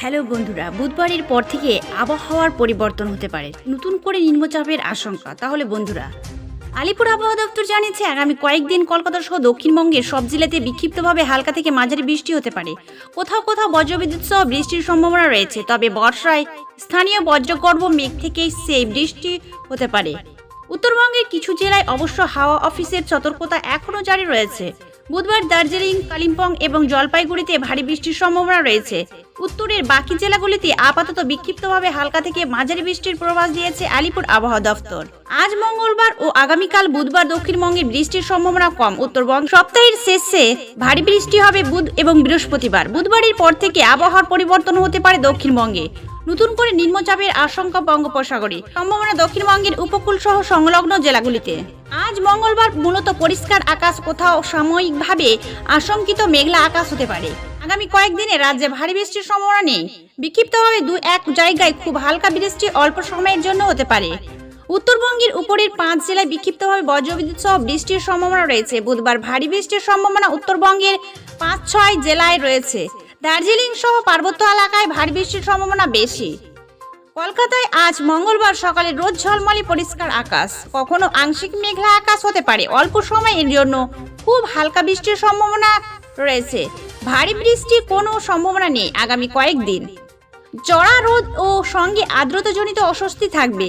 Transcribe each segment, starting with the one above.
Hello বন্ধুরা, বুধবারের পর থেকে আবহাওয়ার পরিবর্তন হতে পারে। নতুন করে নিম্নচাপের আশঙ্কা। তাহলে বন্ধুরা, আলিপুর আবহাওয়া দপ্তর জানিয়েছে, আগামী কয়েকদিন কলকাতা সহ দক্ষিণবঙ্গের সব জেলাতে বিক্ষিপ্তভাবে হালকা থেকে মাঝারি বৃষ্টি হতে পারে। কোথাও কোথাও বজ্রবিদ্যুৎ সহ বৃষ্টির সম্ভাবনা রয়েছে, তবে বর্ষায় স্থানীয় বজ্রগর্ভ মেঘ থেকেই সেই বৃষ্টি হতে পারে। উত্তরবঙ্গের কিছু জেলায় অবশ্য হাওয়া অফিসের সতর্কতা এখনও জারি রয়েছে। বুধবার দার্জিলিং, কালিম্পং এবং জলপাইগুড়িতে ভারী বৃষ্টির সম্ভাবনা রয়েছে। উত্তরের বাকি জেলাগুলিতে আপাতত বিক্ষিপ্তভাবে হালকা থেকে মাঝারি বৃষ্টির প্রবাস দিয়েছে আলিপুর আবহাওয়া দফতর। আজ মঙ্গলবার ও আগামীকাল বুধবার দক্ষিণবঙ্গে বৃষ্টির সম্ভাবনা কম। উত্তরবঙ্গ সপ্তাহের শেষে ভারী বৃষ্টি হবে বুধ এবং বৃহস্পতিবার। বুধবারের পর থেকে আবহাওয়ার পরিবর্তন হতে পারে দক্ষিণবঙ্গে। নতুন করে নিম্নচাপের আশঙ্কা বঙ্গোপসাগরে। সম্ভাবনা দক্ষিণবঙ্গের উপকূল সহ সংলগ্ন জেলাগুলিতে। আজ মঙ্গলবার মূলত পরিষ্কার আকাশ কোথাও সাময়িকভাবে আশঙ্কিত মেঘলা আকাশ হতে পারে। আগামী কয়েকদিনে রাজ্যে ভারী বৃষ্টির সম্ভাবনা নেই। বিক্ষিপ্তভাবে দু এক জায়গায় খুব হালকা বৃষ্টি অল্প সময়ের জন্য হতে পারে। উত্তরবঙ্গের উপরের পাঁচ জেলায় বিক্ষিপ্তভাবে বজ্রবিদ্যুৎ সহ বৃষ্টির সম্ভাবনা রয়েছে। বুধবার ভারী বৃষ্টির সম্ভাবনা উত্তরবঙ্গের পাঁচ ছয় জেলায় রয়েছে। দার্জিলিং সহ পার্বত্য এলাকায় ভারী বৃষ্টির সম্ভাবনা বেশি। কলকাতায় আজ মঙ্গলবার সকালে রোদ ঝলমলে পরিষ্কার আকাশ। কখনো আংশিক মেঘলা আকাশ হতে পারে। অল্প সময়ের জন্য খুব হালকা বৃষ্টির সম্ভাবনা রয়েছে। ভারী বৃষ্টির কোনো সম্ভাবনা নেই আগামী কয়েকদিন। চড়া রোদ ও সঙ্গে আর্দ্রতাজনিত অস্বস্তি থাকবে।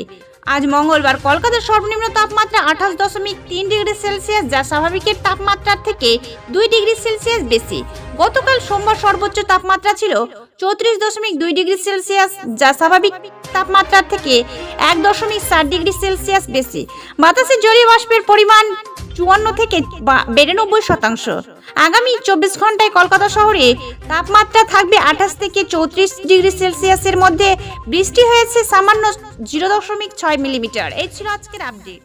আজ মঙ্গলবার কলকাতার সর্বনিম্ন তাপমাত্রা আঠাশ দশমিক তিন ডিগ্রি সেলসিয়াস, যা স্বাভাবিকের তাপমাত্রার থেকে দুই ডিগ্রি সেলসিয়াস বেশি। গতকাল সোমবার সর্বোচ্চ তাপমাত্রা ছিল চৌত্রিশ দশমিক দুই ডিগ্রি সেলসিয়াস, যা স্বাভাবিক তাপমাত্রার থেকে এক দশমিক সাত ডিগ্রি সেলসিয়াস বেশি। বাতাসে জলীয় বাষ্পের পরিমাণ চুয়ান্ন থেকে বিরানব্বই শতাংশ। আগামী চব্বিশ ঘন্টায় কলকাতা শহরে তাপমাত্রা থাকবে আঠাশ থেকে চৌত্রিশ ডিগ্রি সেলসিয়াসের মধ্যে। বৃষ্টি হয়েছে সামান্য জিরো দশমিক ছয় মিলিমিটার। এই ছিল আজকের আপডেট।